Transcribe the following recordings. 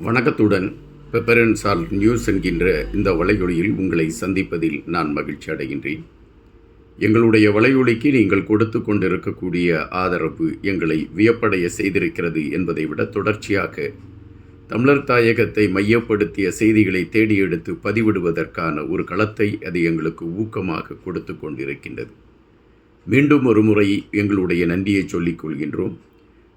வணக்கத்துடன் பெப்பரன்சால் நியூஸ் என்கின்ற இந்த வலையொலியில் உங்களை சந்திப்பதில் நான் மகிழ்ச்சி அடைகின்றேன். எங்களுடைய வலையொலிக்கு நீங்கள் கொடுத்து கொண்டிருக்கக்கூடிய ஆதரவு எங்களை வியப்படைய செய்திருக்கிறது என்பதை விட தொடர்ச்சியாக தமிழர் தாயகத்தை மையப்படுத்திய செய்திகளை தேடி எடுத்து பதிவிடுவதற்கான ஒரு களத்தை அது எங்களுக்கு ஊக்கமாக கொடுத்து கொண்டிருக்கின்றது. மீண்டும் ஒரு முறை எங்களுடைய நன்றியை சொல்லிக் கொள்கின்றோம்.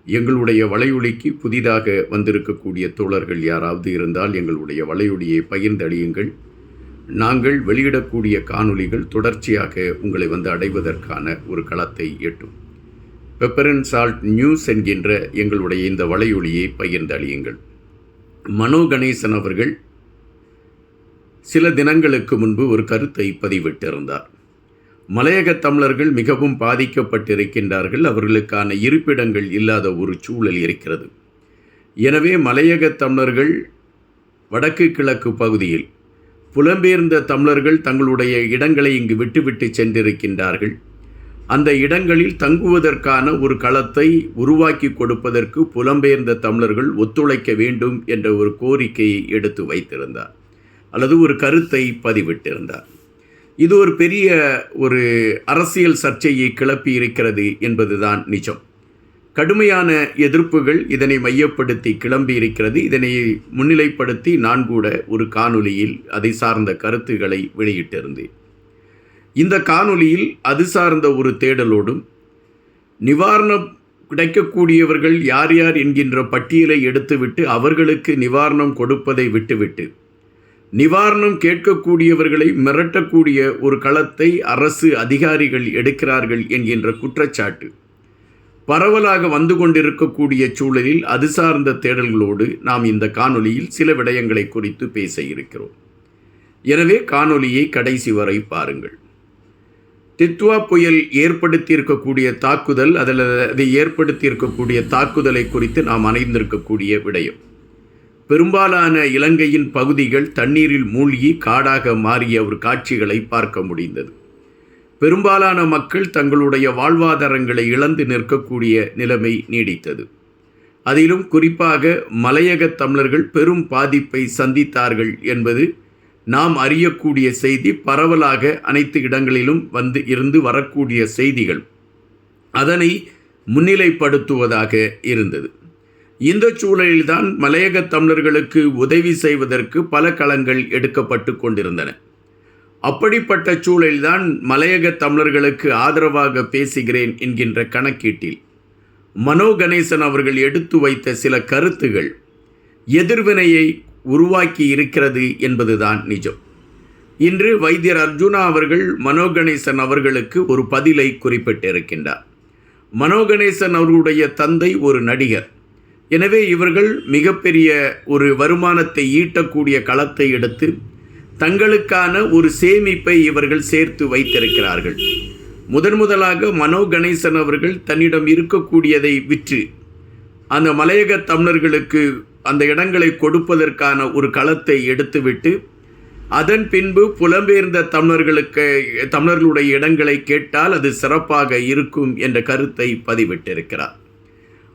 எங்களுடைய வலையொலிக்கு புதிதாக வந்திருக்கக்கூடிய தோழர்கள் யாராவது இருந்தால் எங்களுடைய வலையொலியை பகிர்ந்தடியுங்கள். நாங்கள் வெளியிடக்கூடிய காணொளிகள் தொடர்ச்சியாக உங்களை வந்து அடைவதற்கான ஒரு களத்தை எட்டும். பெப்பரன் சால்ட் நியூஸ் என்கின்ற எங்களுடைய இந்த வலையொலியை பகிர்ந்தளியுங்கள் மனோ கணேசன் அவர்கள் சில தினங்களுக்கு முன்பு ஒரு கருத்தை பதிவிட்டிருந்தார். மலையக தமிழர்கள் மிகவும் பாதிக்கப்பட்டிருக்கின்றார்கள். அவர்களுக்கான இருப்பிடங்கள் இல்லாத ஒரு சூழல் இருக்கிறது. எனவே மலையக தமிழர்கள் வடக்கு கிழக்கு பகுதியில் புலம்பெயர்ந்த தமிழர்கள் தங்களுடைய இடங்களை இங்கு விட்டுவிட்டு சென்றிருக்கின்றார்கள். அந்த இடங்களில் தங்குவதற்கான ஒரு களத்தை உருவாக்கி கொடுப்பதற்கு புலம்பெயர்ந்த தமிழர்கள் ஒத்துழைக்க வேண்டும் என்ற ஒரு கோரிக்கையை எடுத்து வைத்திருந்தார். அல்லது ஒரு கருத்தை பதிவிட்டிருந்தார். இது ஒரு பெரிய ஒரு அரசியல் சர்ச்சையை கிளப்பி இருக்கிறது என்பதுதான் நிஜம். கடுமையான எதிர்ப்புகள் இதனை மையப்படுத்தி கிளம்பி இருக்கிறது. இதனை முன்னிலைப்படுத்தி நான் கூட ஒரு காணொளியில் அதை சார்ந்த கருத்துக்களை வெளியிட்டிருந்தேன். இந்த காணொலியில் அது சார்ந்த ஒரு தேடலோடும் நிவாரணம் கிடைக்கக்கூடியவர்கள் யார் யார் என்கின்ற பட்டியலை எடுத்துவிட்டு அவர்களுக்கு நிவாரணம் கொடுப்பதை விட்டுவிட்டு நிவாரணம் கேட்கக்கூடியவர்களை மிரட்டக்கூடிய ஒரு களத்தை அரசு அதிகாரிகள் எடுக்கிறார்கள் என்கின்ற குற்றச்சாட்டு. பரவலாக வந்து கொண்டிருக்கக்கூடிய சூழலில் அது சார்ந்த தேடல்களோடு நாம் இந்த காணொலியில் சில விடயங்களை குறித்து பேச இருக்கிறோம். எனவே காணொலியை கடைசி வரை பாருங்கள். தித்வா புயல் ஏற்படுத்தியிருக்கக்கூடிய தாக்குதல் அதில் அதை ஏற்படுத்தியிருக்கக்கூடிய தாக்குதலை குறித்து நாம் அணைந்திருக்கக்கூடிய விடயம். பெரும்பாலான இலங்கையின் பகுதிகள் தண்ணீரில் மூழ்கி காடாக மாறிய ஒரு காட்சிகளை பார்க்க முடிந்தது. பெரும்பாலான மக்கள் தங்களுடைய வாழ்வாதாரங்களை இழந்து நிற்கக்கூடிய நிலைமை நீடித்தது. அதிலும் குறிப்பாக மலையக தமிழர்கள் பெரும் பாதிப்பை சந்தித்தார்கள் என்பது நாம் அறியக்கூடிய செய்தி பரவலாக அனைத்து இடங்களிலும் வந்து இருந்து வரக்கூடிய செய்திகள். அதனை முன்னிலைப்படுத்துவதாக இருந்தது. இந்த சூழலில்தான் மலையக தமிழர்களுக்கு உதவி செய்வதற்கு பல களங்கள் எடுக்கப்பட்டு கொண்டிருந்தன. அப்படிப்பட்ட சூழலில்தான் மலையக தமிழர்களுக்கு ஆதரவாக பேசுகிறேன் என்கின்ற கணக்கீட்டில் மனோ கணேசன் அவர்கள் எடுத்து வைத்த சில கருத்துகள் எதிர்வினையை உருவாக்கி இருக்கிறது என்பதுதான் நிஜம். இன்று வைத்தியர் அர்ஜுனா அவர்கள் மனோ கணேசன் அவர்களுக்கு ஒரு பதிலை குறிப்பிட்டிருக்கின்றார். மனோ கணேசன் அவர்களுடைய தந்தை ஒரு நடிகர். எனவே இவர்கள் மிகப்பெரிய ஒரு வருமானத்தை ஈட்டக்கூடிய களத்தை எடுத்து தங்களுக்கான ஒரு சேமிப்பை இவர்கள் சேர்த்து வைத்திருக்கிறார்கள். முதன் முதலாக மனோ கணேசன் அவர்கள் தன்னிடம் இருக்கக்கூடியதை விற்று அந்த மலையக தமிழர்களுக்கு அந்த இடங்களை கொடுப்பதற்கான ஒரு களத்தை எடுத்துவிட்டு அதன் பின்பு புலம்பெயர்ந்த தமிழர்களுக்கு தமிழர்களுடைய இடங்களை கேட்டால் அது சிறப்பாக இருக்கும் என்ற கருத்தை பதிவிட்டிருக்கிறார்.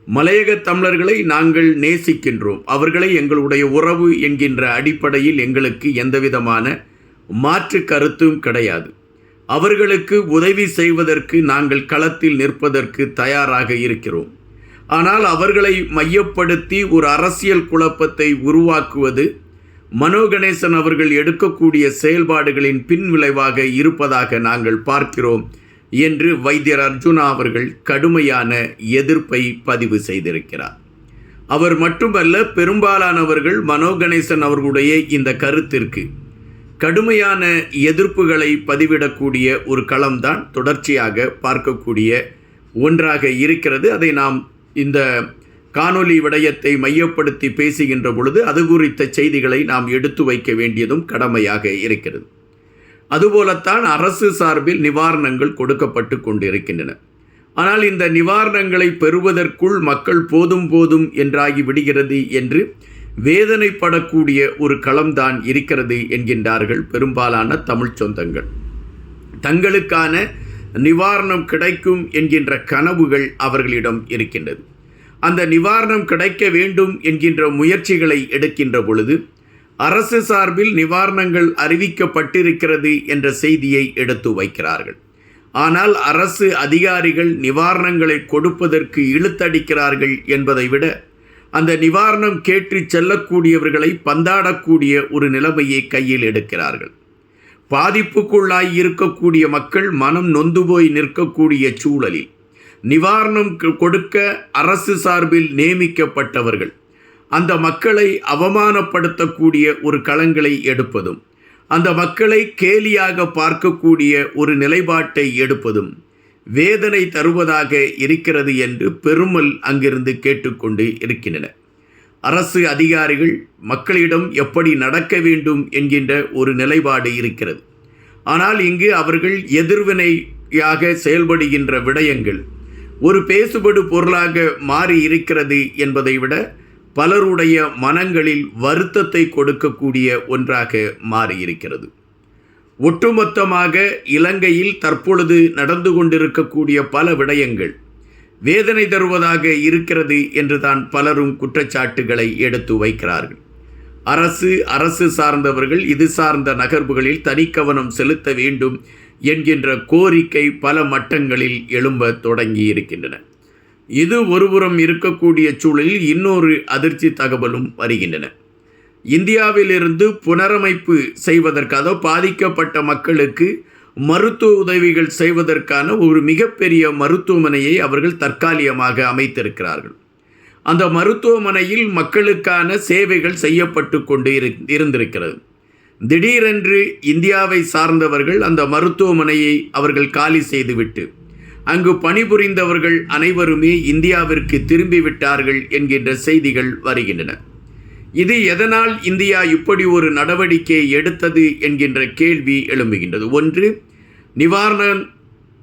மலையக தமிழர்களை நாங்கள் நேசிக்கின்றோம். அவர்களை எங்களுடைய உறவு என்கின்ற அடிப்படையில் எங்களுக்கு எந்தவிதமான மாற்று கருத்தும் கிடையாது. அவர்களுக்கு உதவி செய்வதற்கு நாங்கள் களத்தில் நிற்பதற்கு தயாராக இருக்கிறோம். ஆனால் அவர்களை மையப்படுத்தி ஒரு அரசியல் குழப்பத்தை உருவாக்குவது மனோ கணேசன் அவர்கள் எடுக்கக்கூடிய செயல்பாடுகளின் பின்விளைவாக இருப்பதாக நாங்கள் பார்க்கிறோம். என்று வைத்தியர் அர்ஜுனா அவர்கள் கடுமையான எதிர்ப்பை பதிவு செய்திருக்கிறார். அவர் மட்டுமல்ல பெரும்பாலானவர்கள் மனோ கணேசன் அவர்களுடைய இந்த கருத்திற்கு கடுமையான எதிர்ப்புகளை பதிவிடக்கூடிய ஒரு களம்தான் தொடர்ச்சியாக பார்க்கக்கூடிய ஒன்றாக இருக்கிறது. அதை நாம் இந்த காணொலி விடயத்தை மையப்படுத்தி பேசுகின்ற பொழுது அது குறித்த செய்திகளை நாம் எடுத்து வைக்க வேண்டியதும் கடமையாக இருக்கிறது. அதுபோலத்தான் அரசு சார்பில் நிவாரணங்கள் கொடுக்கப்பட்டு கொண்டிருக்கின்றன. ஆனால் இந்த நிவாரணங்களை பெறுவதற்குள் மக்கள் போதும் போதும் என்றாகி விடுகிறது என்று வேதனைப்படக்கூடிய ஒரு களம்தான் இருக்கிறது என்கின்றார்கள் பெரும்பாலான தமிழ் சொந்தங்கள். தங்களுக்கான நிவாரணம் கிடைக்கும் என்கின்ற கனவுகள் அவர்களிடம் இருக்கின்றது. அந்த நிவாரணம் கிடைக்க வேண்டும் என்கின்ற முயற்சிகளை எடுக்கின்ற பொழுது அரசு சார்பில் நிவாரணங்கள் அறிவிக்கப்பட்டிருக்கிறது என்ற செய்தியை எடுத்து வைக்கிறார்கள். ஆனால் அரசு அதிகாரிகள் நிவாரணங்களை கொடுப்பதற்கு இழுத்தடிக்கிறார்கள் என்பதை விட அந்த நிவாரணம் கேட்டு செல்லக்கூடியவர்களை பந்தாடக்கூடிய ஒரு நிலைமையை கையில் எடுக்கிறார்கள். பாதிப்புக்குள்ளாய் இருக்கக்கூடிய மக்கள் மனம் நொந்து போய் நிற்கக்கூடிய சூழலில் நிவாரணம் கொடுக்க அரசு சார்பில் நியமிக்கப்பட்டவர்கள் அந்த மக்களை அவமானப்படுத்தக்கூடிய ஒரு களங்களை எடுப்பதும் அந்த மக்களை கேலியாக பார்க்கக்கூடிய ஒரு நிலைப்பாட்டை எடுப்பதும் வேதனை தருவதாக இருக்கிறது என்று பெருமல் அங்கிருந்து கேட்டுக்கொண்டு இருக்கின்றன. அரசு அதிகாரிகள் மக்களிடம் எப்படி நடக்க வேண்டும் என்கின்ற ஒரு நிலைப்பாடு இருக்கிறது. ஆனால் இங்கு அவர்கள் எதிர்வினையாக செயல்படுகின்ற விடயங்கள் ஒரு பேசுபடு பொருளாக மாறி இருக்கிறது என்பதை விட பலருடைய மனங்களில் வருத்தத்தை கொடுக்கக்கூடிய ஒன்றாக மாறியிருக்கிறது. ஒட்டுமொத்தமாக இலங்கையில் தற்பொழுது நடந்து கொண்டிருக்கக்கூடிய பல விடயங்கள் வேதனை தருவதாக இருக்கிறது என்றுதான் பலரும் குற்றச்சாட்டுகளை எடுத்து வைக்கிறார்கள். அரசு அரசு சார்ந்தவர்கள் இது சார்ந்த நகர்வுகளில் தனிக்கவனம் செலுத்த வேண்டும் என்கின்ற கோரிக்கை பல மட்டங்களில் எழும்ப தொடங்கி இருக்கின்றன இது ஒருபுறம் இருக்கக்கூடிய சூழலில் இன்னொரு அதிர்ச்சி தகவலும் வருகின்றன. இந்தியாவிலிருந்து புனரமைப்பு செய்வதற்காக பாதிக்கப்பட்ட மக்களுக்கு மருத்துவ உதவிகள் செய்வதற்கான ஒரு மிகப்பெரிய மருத்துவமனையை அவர்கள் தற்காலிகமாக அமைத்திருக்கிறார்கள். அந்த மருத்துவமனையில் மக்களுக்கான சேவைகள் செய்யப்பட்டு கொண்டு இருந்திருக்கிறது. திடீரென்று இந்தியாவை சார்ந்தவர்கள் அந்த மருத்துவமனையை அவர்கள் காலி செய்துவிட்டு அங்கு பணிபுரிந்தவர்கள் அனைவருமே இந்தியாவிற்கு திரும்பிவிட்டார்கள் என்கின்ற செய்திகள் வருகின்றன. இது எதனால் இந்தியா இப்படி ஒரு நடவடிக்கை எடுத்தது என்கின்ற கேள்வி எழும்புகின்றது. ஒன்று நிவாரணம்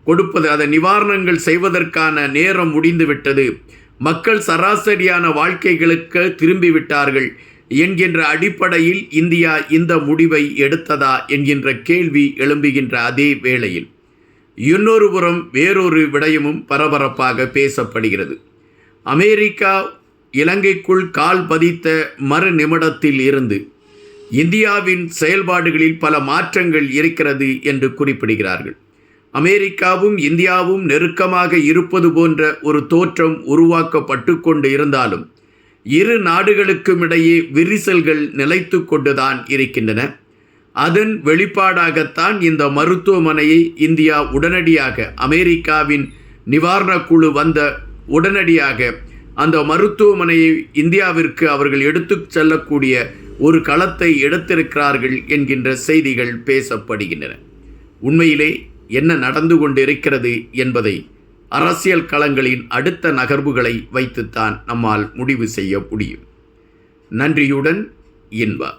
கொடுப்பது அதை நிவாரணங்கள் செய்வதற்கான நேரம் முடிந்துவிட்டது. மக்கள் சராசரியான வாழ்க்கைகளுக்கு திரும்பிவிட்டார்கள் என்கின்ற அடிப்படையில் இந்தியா இந்த முடிவை எடுத்ததா என்கின்ற கேள்வி எழும்புகின்ற அதே வேளையில். இன்னொரு புறம் வேறொரு விடயமும் பரபரப்பாக பேசப்படுகிறது. அமெரிக்கா இலங்கைக்குள் கால் பதித்த மறு நிமிடத்தில் இருந்து இந்தியாவின் செயல்பாடுகளில் பல மாற்றங்கள் இருக்கிறது என்று குறிப்பிடுகிறார்கள். அமெரிக்காவும் இந்தியாவும் நெருக்கமாக இருப்பது போன்ற ஒரு தோற்றம் உருவாக்கப்பட்டு கொண்டு இருந்தாலும் இரு நாடுகளுக்கும் இடையே விரிசல்கள் நிலைத்து கொண்டுதான் இருக்கின்றன. அதன் வெளிப்பாடாகத்தான் இந்த மருத்துவமனையை இந்தியா உடனடியாக அமெரிக்காவின் நிவாரணக் குழு வந்த உடனடியாக அந்த மருத்துவமனையை இந்தியாவிற்கு அவர்கள் எடுத்து செல்லக்கூடிய ஒரு களத்தை எடுத்திருக்கிறார்கள் என்கின்ற செய்திகள் பேசப்படுகின்றன. உண்மையிலே என்ன நடந்து கொண்டிருக்கிறது என்பதை அரசியல் களங்களின் அடுத்த நகர்வுகளை வைத்துத்தான் நம்மால் முடிவு செய்ய முடியும். நன்றியுடன் இன்பா.